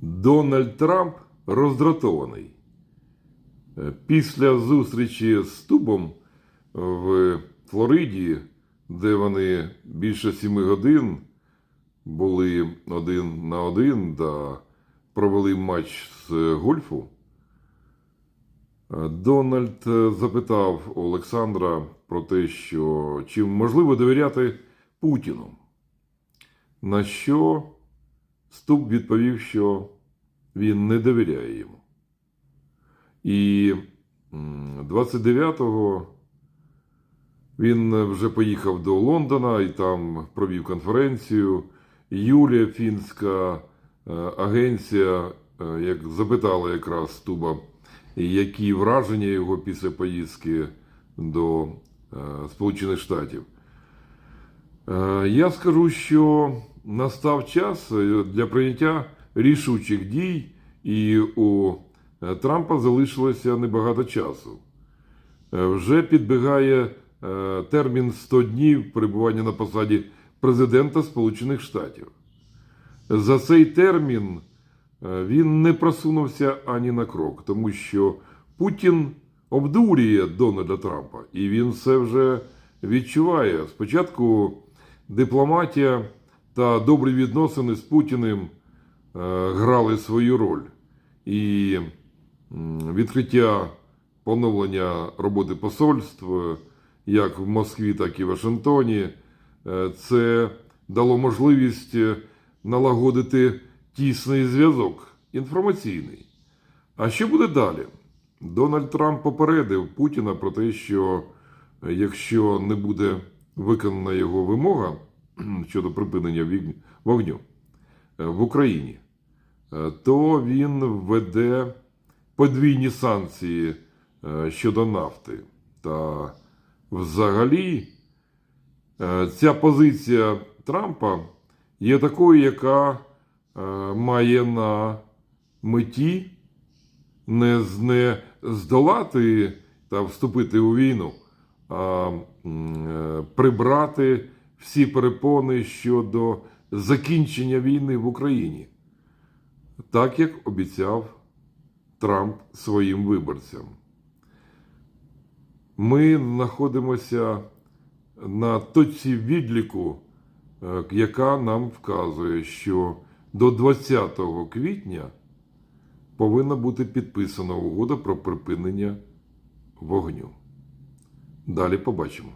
Дональд Трамп роздратований. Е, Після зустрічі з Тубом в Флориді, де вони більше сіми годин були один на один та провели матч з гольфу, е, Дональд е, запитав Олександра про те, що чи можливо довіряти Путіну. На що Ступ відповів, що він не довіряє йому. І 29-го він вже поїхав до Лондона і там провів конференцію. Юлія Фінська е, агенція, е, як запитала якраз Стуба, які враження його після поїздки до е, Сполучених Штатів. Я скажу, що настав час е, для прийняття рішучих дій, і у е, Трампа залишилося небагато часу. Е, Вже підбігає термін 100 днів перебування на посаді президента Сполучених Штатів. За цей термін він не просунувся ані на крок, тому що Путін обдурює Дональда Трампа, і він все вже відчуває. Спочатку дипломатія та добрі відносини з Путіним е, грали свою роль. І відкриття поновлення роботи посольств, е, як в Москві, так і в Вашингтоні, е, це дало можливість налагодити тісний зв'язок інформаційний. А що буде далі? Дональд Трамп попередив Путіна про те, що якщо не буде виконана його вимога щодо припинення вогню е, в Україні, е, то він введе подвійні санкції е, щодо нафти. Та взагалі ця позиція Трампа є такою, яка має на меті не, здолати та вступити у війну, а прибрати всі перепони щодо закінчення війни в Україні, так як обіцяв Трамп своїм виборцям. Ми знаходимося на точці відліку, е, яка нам вказує, що до 20 квітня повинна бути підписана угода про припинення вогню. Далі побачимо.